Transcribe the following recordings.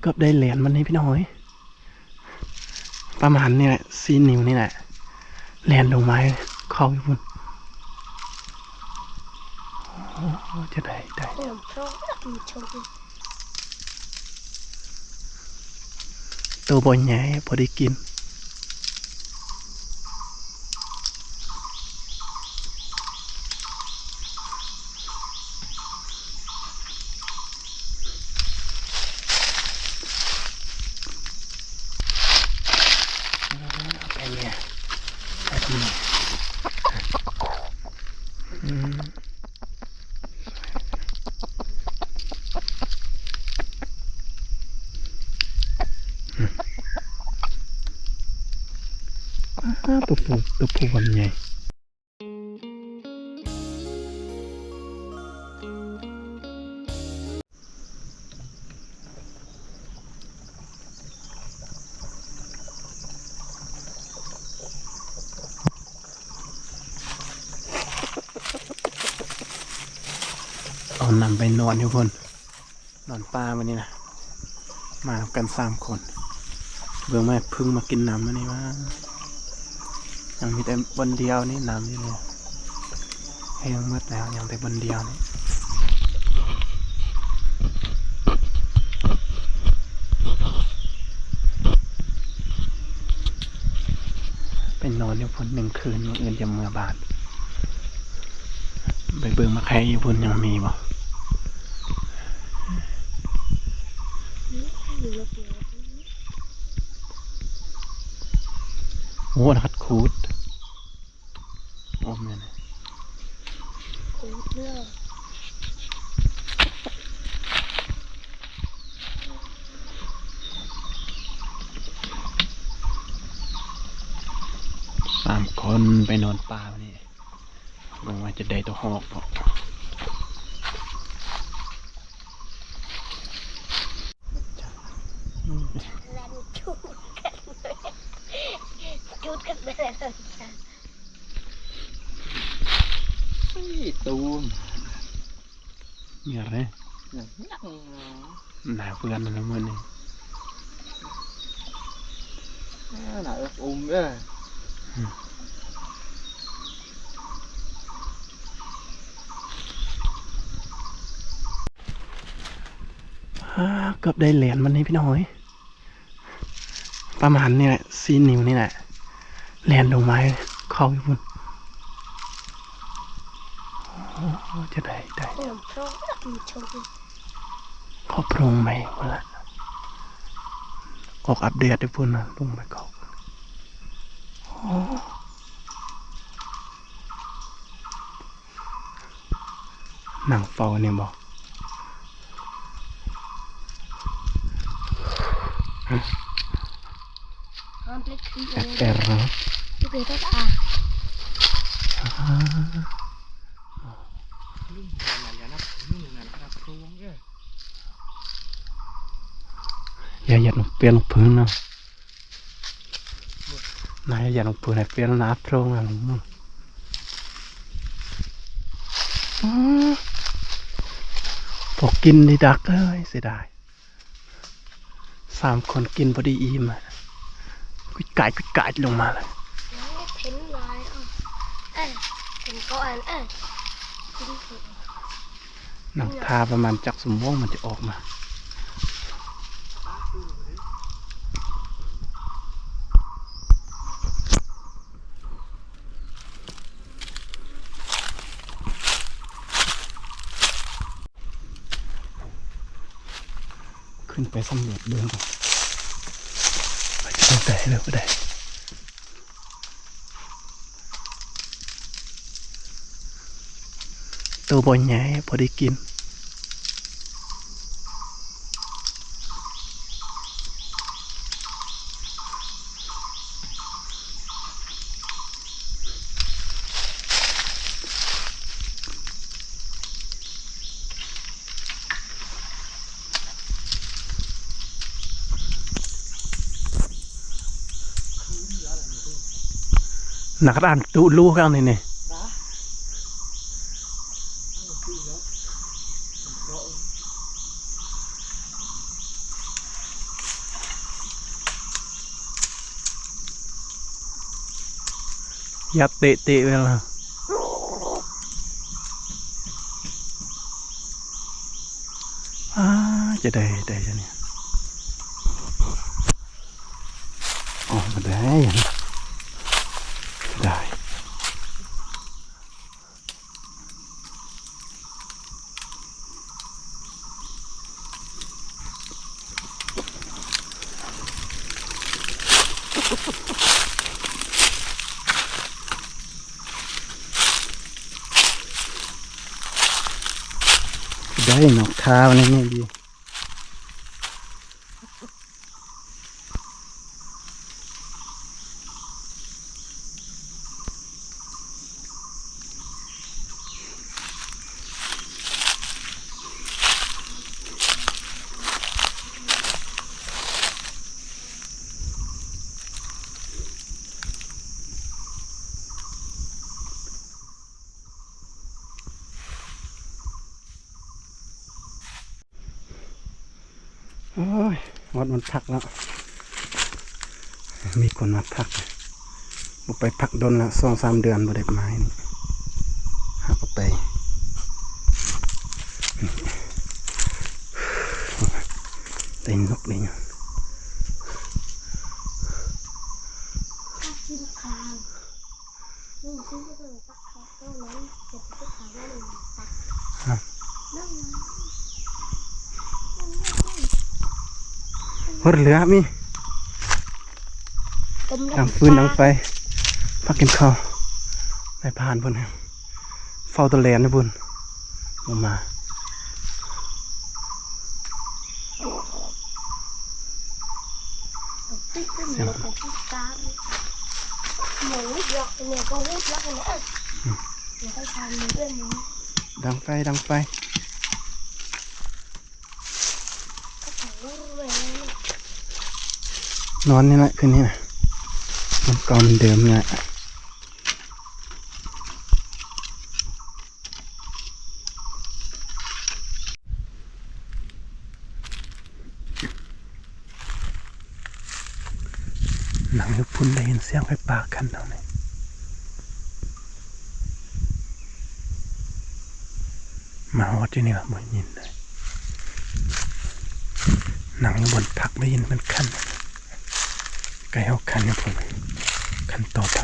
เกือบได้เหรียญมันนี่พี่น้อย ประมาณนี่แหละซีนิวนี่แหละแลนลงไม้เข้าอยู่พุ่นจะได้ได้ตัวบอลใหญ่พอได้กิน ไปเนี่ยไปทำไมอืมอ่าตัวผู วันใหญ่เอานำไปนอนอยู่คน นอนป่าวันนี้นะ มากันสามคน เบื้องแม่พึ่งมากินน้ำมันนี่ว่าังมีแต่บนเดียวนี่น้ำอยู่เลยให้งมืดแล้วยังแต่บนเดียวนี่เป็นนอนอยู่พุ่นหนึ่งคืนมื่ออื่นจะเมื่อบานไปเบิ่งมาใครอยู่พุ่นยังมีบ่โอ้นัดคูด โอ้แม่น cú nữa สามคนไปนอนป่าวันนี้เบิ่งว่าจะได้ตัวหอกบ่ làm chút cắt chút cắt đây là sao ตูมมีอะไรนังหนาเพื่อนนะมื้อนี้หนาอุ้มเด้ออ่าเกือบได้เหรียญมันนี่พี่น้อย ประมาณนี่แหละซีนิวนี่แหละแลนลงไม้เข้าอยู่พุ่นโอ้โห จะได้ได้ làm pro rất là trông ขอบโรงไหมพุ่นละออกอัปเดตด้พุ่นนะลงไปเขาโอ้หนังเฝ้าเนี่ยบอกแอดแอร์เนาะ อย่าหยัดลงเปลี่ยนลงพื้นนะนายอย่าหยัดลงพื้นให้เปลี่ยนน้ำตรงอะลงมืออื้อพอกินดีดักเอ้ยเสียดายสามคนกินพอดีอิ่มอะกุยกายกุยกายลงมาเลย Đấy, thính lại không ê thính có ăn ê thính thì หนังทาประมาณจักสมองมันจะออกมา ขึ้นไปสำรวจเบื้องก่อนไปตั้งแต่เลยก็ได้ ตัวบอลใหญ่พอได้กินหนักอ่านดูลูกกันนี่นี่น ยับเตะเตะไปแล้วอ้าจะได้ได้จะเนี่ยออกมาได้นะได้ ได้หนอกเท้านี่นี่ดี โอ้ยวัดมันพักแล้ว มีคนมาพักบุไปพักดนละสองสามเดือนบ่ได้ไม้นี่หาก็ไปได้นกนี่ยนข้าวนี่ซื้อไปเลยตักข้าวต้มนั้นเก็บไปขายได้เลยตักนั่ง ห ดเหลือมีกำดังฟืนดังไฟพักกินข้าวได้ผ่านบนครับเฝ้าตะแลนนะบุญลงมาติ๊กติ๊กหมูกับติ๊กกามหมูหยอกเนี่ยก็หูดแล้วกันเนี่ยเดี๋ยวไปทานมันด้วยหมูดังไฟดังไฟ ก็ถ่ายรูปไว้เลย นอนนี่แหละคืนนี้นะมันก่ามันเดิมเนี่ยหนังยุบพุ่นได้ยินเสียงไฟปากันเท่านี้มาฮอดที่นี่ละบ่ยินเลยหนังอยู่บนผักได้ยินมันคัน ไก่เอาคันนะผมคันต่อไป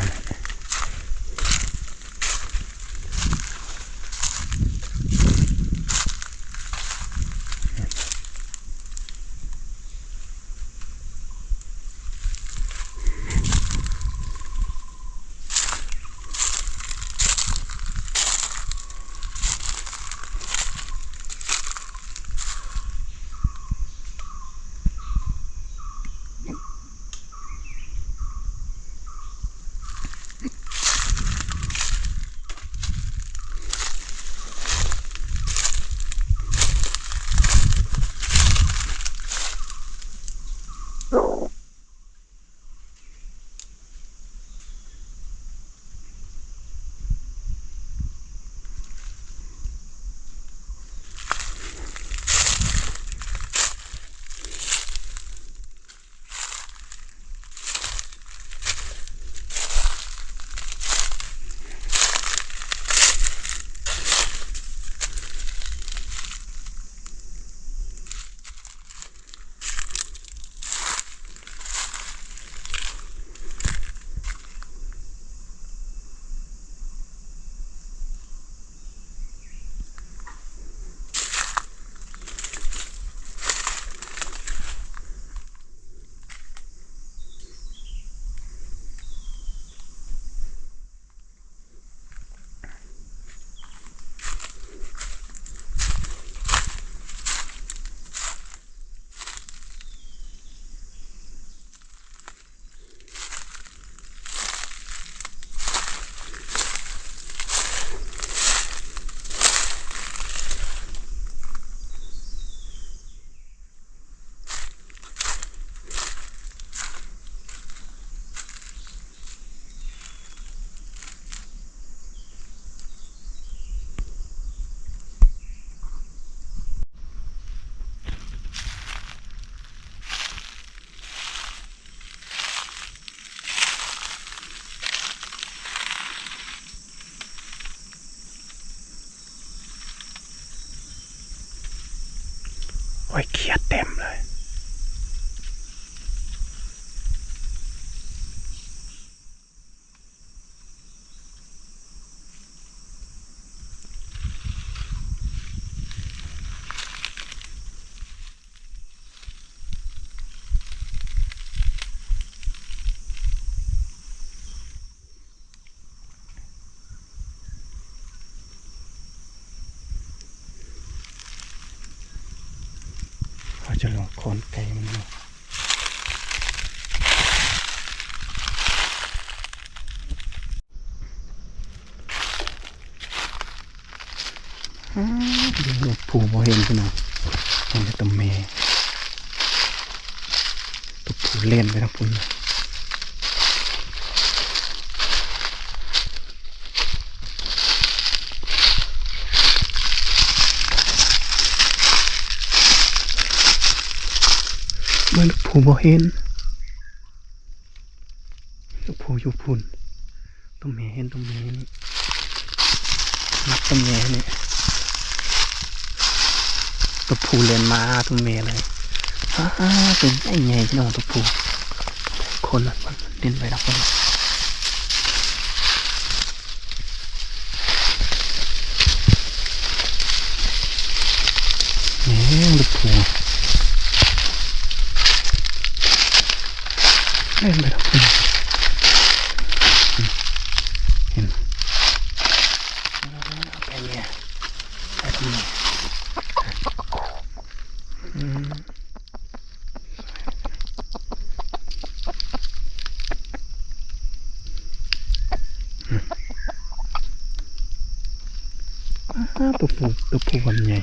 อ้ย เขียดเต็มเลยเขาจะลงโคนไก่มันดูเดี๋ยวผูบ่เห็นพี่น้องเห็นแต่ตัวเมย์ตัวผูเล่นไปทั้งพุ่นเลยมัน ผูบ่เห็นตัวผูอยู่พุ่นตัวเมย์เห็นตัวเมย์นี่นับตัวเมย์นี่ตัวผู้เรียนมาตัวเมเลยฮ่าเป็นไอ้ไงพี่น้องตัวผู้คนมันมันเล่นไปแล้วคนนี่ตัวผู้เล่นไปแล้วคนเห็นไปเนี่ยไปตรงนี้ อืมอ่า ตัวผูตัวผูมันใหญ่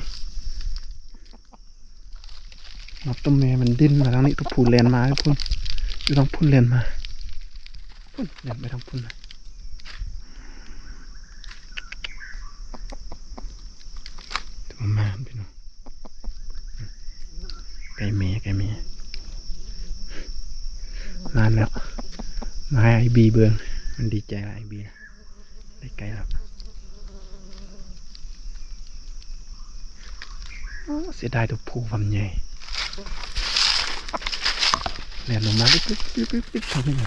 นับตัวแม่มันดิ้นมาทางนี้ตัวผูเลียนมาให้พุ่นอยู่ทางพุ่นเลียนมา พุ่นเลียนไปทางพุ่นนะตัวแม่พี่น้อง มย์ไก่เมย์นานแล้วมาให้ไอบีเบืองมันดีใจละไอบีนะได้ไก่แล้วอ้าวเสียดายตัวผู้ความใหญ่แหลมลงมาปิ๊บปิ๊บปิ๊บปิ๊บปิ๊บทำยังไง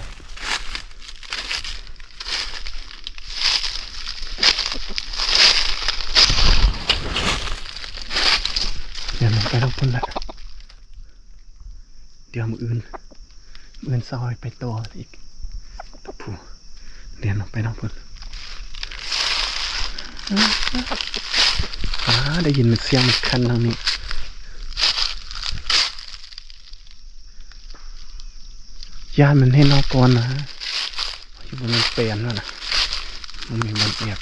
แหลมลงไปทั้งพุ่นละ เดี๋ยวมืออื่นมืออื่นซอยไปต่ออีกตะผูเรียนออกไปน้องพุ่นอ่าได้ยินมันเสียงมันคันทางนี้ย่านมันให้นอกก่อนนะอยู่บนมันเปลี่ยนแล้วนะมันมีมันเอียบ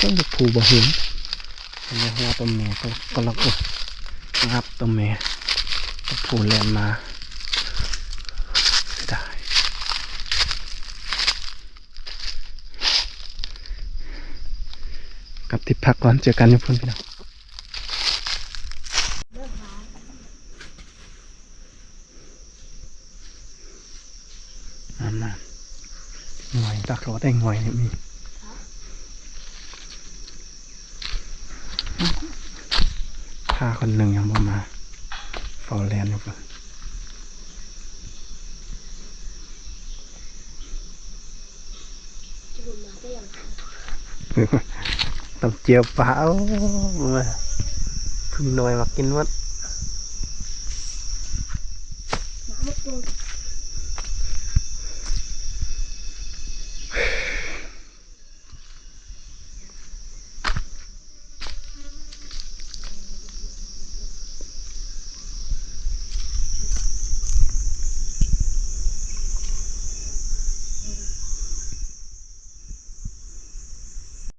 ต้องตะผูบ่เห็น อันนี้หัวตัวเมียก็ก็ลักอุงับตัวเมียตัวผู้เล่นมาเสียดายกลับที่พักก่อนเจอกันอยู่พุ่อนพี่น้องนั่นน่ะหน่อยตักรอได้หน่อยเนี่ยมี ข้าคนหนึ่งยังบ่มาเฝ้าแลนอยู่ก่นจะบุญมาได้ยังต้องเจียวปลาโอ้มาพึ่งหน่อยมากินวัดมาเมื่อคืน